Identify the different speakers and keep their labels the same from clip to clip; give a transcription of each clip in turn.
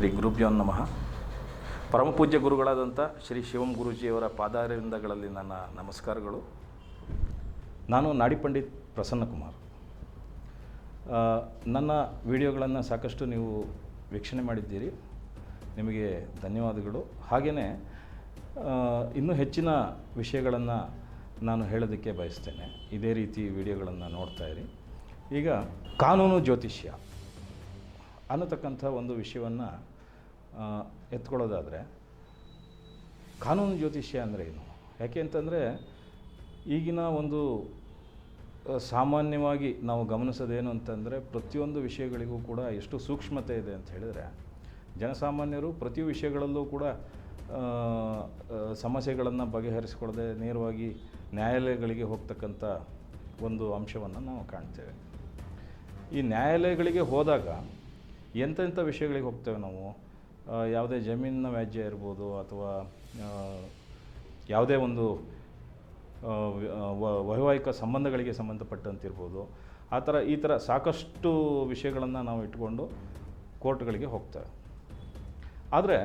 Speaker 1: ಶ್ರೀ ಗುರುಭ್ಯೋ ನಮಃ. ಪರಮಪೂಜ್ಯ ಗುರುಗಳಾದಂಥ ಶ್ರೀ ಶಿವಂ ಗುರೂಜಿಯವರ ಪಾದಾರವಿಂದಗಳಲ್ಲಿ ನನ್ನ ನಮಸ್ಕಾರಗಳು. ನಾನು ನಾಡಿ ಪಂಡಿತ್ ಪ್ರಸನ್ನಕುಮಾರ್ ನನ್ನ ವಿಡಿಯೋಗಳನ್ನು ಸಾಕಷ್ಟು ನೀವು ವೀಕ್ಷಣೆ ಮಾಡಿದ್ದೀರಿ. ನಿಮಗೆ ಧನ್ಯವಾದಗಳು. ಹಾಗೆಯೇ ಇನ್ನೂ ಹೆಚ್ಚಿನ ವಿಷಯಗಳನ್ನು ನಾನು ಹೇಳೋದಕ್ಕೆ ಬಯಸ್ತೇನೆ. ಇದೇ ರೀತಿ ವಿಡಿಯೋಗಳನ್ನು ನೋಡ್ತಾ ಇರಿ. ಈಗ ಕಾನೂನು ಜ್ಯೋತಿಷ್ಯ. ಅನ್ನತಕ್ಕಂಥ ಒಂದು ವಿಷಯವನ್ನು ಎತ್ಕೊಳ್ಳೋದಾದರೆ, ಕಾನೂನು ಜ್ಯೋತಿಷ್ಯ ಅಂದರೆ ಏನು? ಯಾಕೆ ಅಂತಂದರೆ, ಈಗಿನ ಒಂದು ಸಾಮಾನ್ಯವಾಗಿ ನಾವು ಗಮನಿಸೋದೇನು ಅಂತಂದರೆ, ಪ್ರತಿಯೊಂದು ವಿಷಯಗಳಿಗೂ ಕೂಡ ಎಷ್ಟು ಸೂಕ್ಷ್ಮತೆ ಇದೆ ಅಂತ ಹೇಳಿದರೆ, ಜನಸಾಮಾನ್ಯರು ಪ್ರತಿ ವಿಷಯಗಳಲ್ಲೂ ಕೂಡ ಸಮಸ್ಯೆಗಳನ್ನು ಬಗೆಹರಿಸಿಕೊಳ್ಳದೆ ನೇರವಾಗಿ ನ್ಯಾಯಾಲಯಗಳಿಗೆ ಹೋಗ್ತಕ್ಕಂಥ ಒಂದು ಅಂಶವನ್ನು ನಾವು ಕಾಣ್ತೇವೆ. ಈ ನ್ಯಾಯಾಲಯಗಳಿಗೆ ಹೋದಾಗ ಎಂತೆಂಥ ವಿಷಯಗಳಿಗೆ ಹೋಗ್ತೇವೆ ನಾವು? ಯಾವುದೇ ಜಮೀನಿನ ವ್ಯಾಜ್ಯ ಇರ್ಬೋದು ಅಥವಾ ಯಾವುದೇ ಒಂದು ವೈವಾಹಿಕ ಸಂಬಂಧಗಳಿಗೆ ಸಂಬಂಧಪಟ್ಟಂತಿರ್ಬೋದು. ಆ ಥರ, ಈ ಥರ ಸಾಕಷ್ಟು ವಿಷಯಗಳನ್ನು ನಾವು ಇಟ್ಕೊಂಡು ಕೋರ್ಟ್ಗಳಿಗೆ ಹೋಗ್ತೇವೆ. ಆದರೆ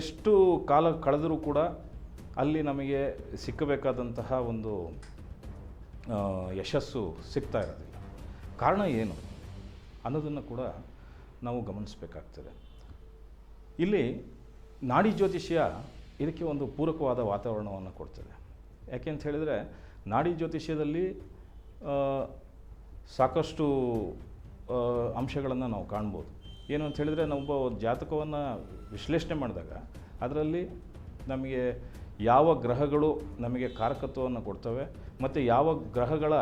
Speaker 1: ಎಷ್ಟು ಕಾಲ ಕಳೆದರೂ ಕೂಡ ಅಲ್ಲಿ ನಮಗೆ ಸಿಕ್ಕಬೇಕಾದಂತಹ ಒಂದು ಯಶಸ್ಸು ಸಿಗ್ತಾ ಇರೋದಿಲ್ಲ. ಕಾರಣ ಏನು? ಅನ್ನೋದನ್ನು ಕೂಡ ನಾವು ಗಮನಿಸಬೇಕಾಗ್ತದೆ. ಇಲ್ಲಿ ನಾಡಿ ಜ್ಯೋತಿಷ್ಯ ಇದಕ್ಕೆ ಒಂದು ಪೂರಕವಾದ ವಾತಾವರಣವನ್ನು ಕೊಡ್ತದೆ. ಯಾಕೆ ಅಂತ ಹೇಳಿದರೆ, ನಾಡಿ ಜ್ಯೋತಿಷ್ಯದಲ್ಲಿ ಸಾಕಷ್ಟು ಅಂಶಗಳನ್ನು ನಾವು ಕಾಣ್ಬೋದು. ಏನು ಅಂತ ಹೇಳಿದರೆ ಒಬ್ಬ ಜಾತಕವನ್ನು ವಿಶ್ಲೇಷಣೆ ಮಾಡಿದಾಗ, ಅದರಲ್ಲಿ ನಮಗೆ ಯಾವ ಗ್ರಹಗಳು ನಮಗೆ ಕಾರಕತ್ವವನ್ನು ಕೊಡ್ತವೆ ಮತ್ತು ಯಾವ ಗ್ರಹಗಳ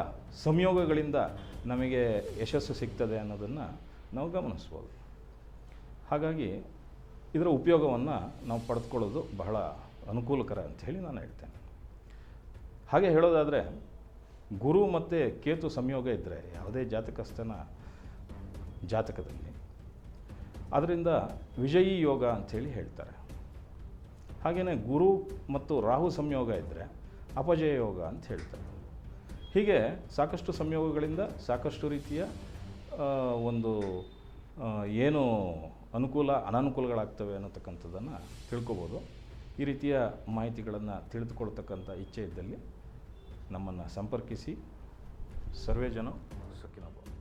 Speaker 1: ಸಂಯೋಗಗಳಿಂದ ನಮಗೆ ಯಶಸ್ಸು ಸಿಗ್ತದೆ ಅನ್ನೋದನ್ನು ನಾವು ಗಮನಿಸ್ಬೋದು. ಹಾಗಾಗಿ ಇದರ ಉಪಯೋಗವನ್ನು ನಾವು ಪಡೆದುಕೊಳ್ಳೋದು ಬಹಳ ಅನುಕೂಲಕರ ಅಂಥೇಳಿ ನಾನು ಹೇಳ್ತೇನೆ. ಹಾಗೆ ಹೇಳೋದಾದರೆ ಗುರು ಮತ್ತು ಕೇತು ಸಂಯೋಗ ಇದ್ದರೆ ಯಾವುದೇ ಜಾತಕಸ್ಥನ ಜಾತಕದಲ್ಲಿ, ಅದರಿಂದ ವಿಜಯಿ ಯೋಗ ಅಂಥೇಳಿ ಹೇಳ್ತಾರೆ. ಹಾಗೆಯೇ ಗುರು ಮತ್ತು ರಾಹು ಸಂಯೋಗ ಇದ್ದರೆ ಅಪಜಯ ಯೋಗ ಅಂತ ಹೇಳ್ತಾರೆ. ಹೀಗೆ ಸಾಕಷ್ಟು ಸಂಯೋಗಗಳಿಂದ ಸಾಕಷ್ಟು ರೀತಿಯ ಒಂದು ಏನು ಅನುಕೂಲ, ಅನಾನುಕೂಲಗಳಾಗ್ತವೆ ಅನ್ನತಕ್ಕಂಥದ್ದನ್ನು ತಿಳ್ಕೊಬೋದು. ಈ ರೀತಿಯ ಮಾಹಿತಿಗಳನ್ನು ತಿಳಿದುಕೊಳ್ತಕ್ಕಂಥ ಇಚ್ಛೆ ಇದ್ದಲ್ಲಿ ನಮ್ಮನ್ನು ಸಂಪರ್ಕಿಸಿ. ಸರ್ವೇ ಜನ ಸುಖಿನೋ ಭವಂತು.